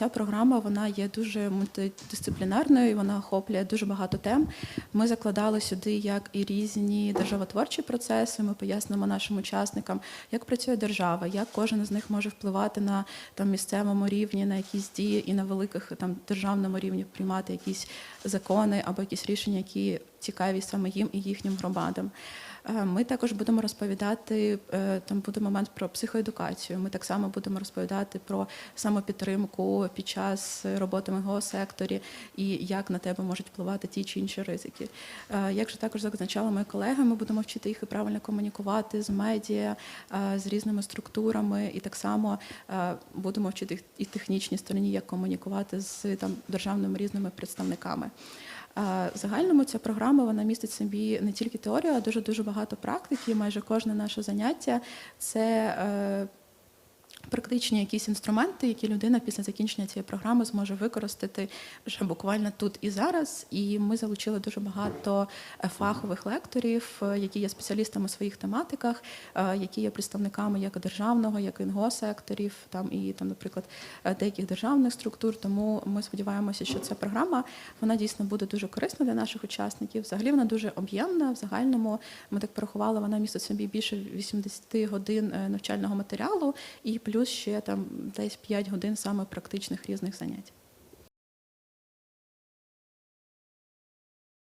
Ця програма вона є дуже мультидисциплінарною, вона охоплює дуже багато тем. Ми закладали сюди як і різні державотворчі процеси. Ми пояснимо нашим учасникам, як працює держава, як кожен з них може впливати на там місцевому рівні, на якісь дії і на великих там державному рівні приймати якісь закони або якісь рішення, які цікаві саме їм і їхнім громадам. Е, Ми також будемо розповідати е, там буде момент про психоедукацію. Ми так само будемо розповідати про самопідтримку під час роботи в МГО секторі і як на тебе можуть впливати ті чи інші ризики. Е, Як же також зазначали мої колеги, ми будемо вчити їх і правильно комунікувати з медіа, з різними структурами, і так само будемо вчити їх і технічній стороні, як комунікувати з там державними різними представниками. Загальному ця програма вона містить собі не тільки теорію, а дуже дуже багато практики. Майже кожне наше заняття це е, практичні якісь інструменти, які людина після закінчення цієї програми зможе використати вже буквально тут і зараз. І ми залучили дуже багато е, фахових лекторів, е, які є спеціалістами у своїх тематиках, е, які є представниками як державного, як і НГО секторів, там і там, наприклад, деяких державних структур. Тому ми сподіваємося, що ця програма вона дійсно буде дуже корисна для наших учасників. Взагалі вона дуже об'ємна. В загальному ми так порахували, вона містить собі більше 80 годин навчального матеріалу і плюс ще там десь 5 годин саме практичних різних занять.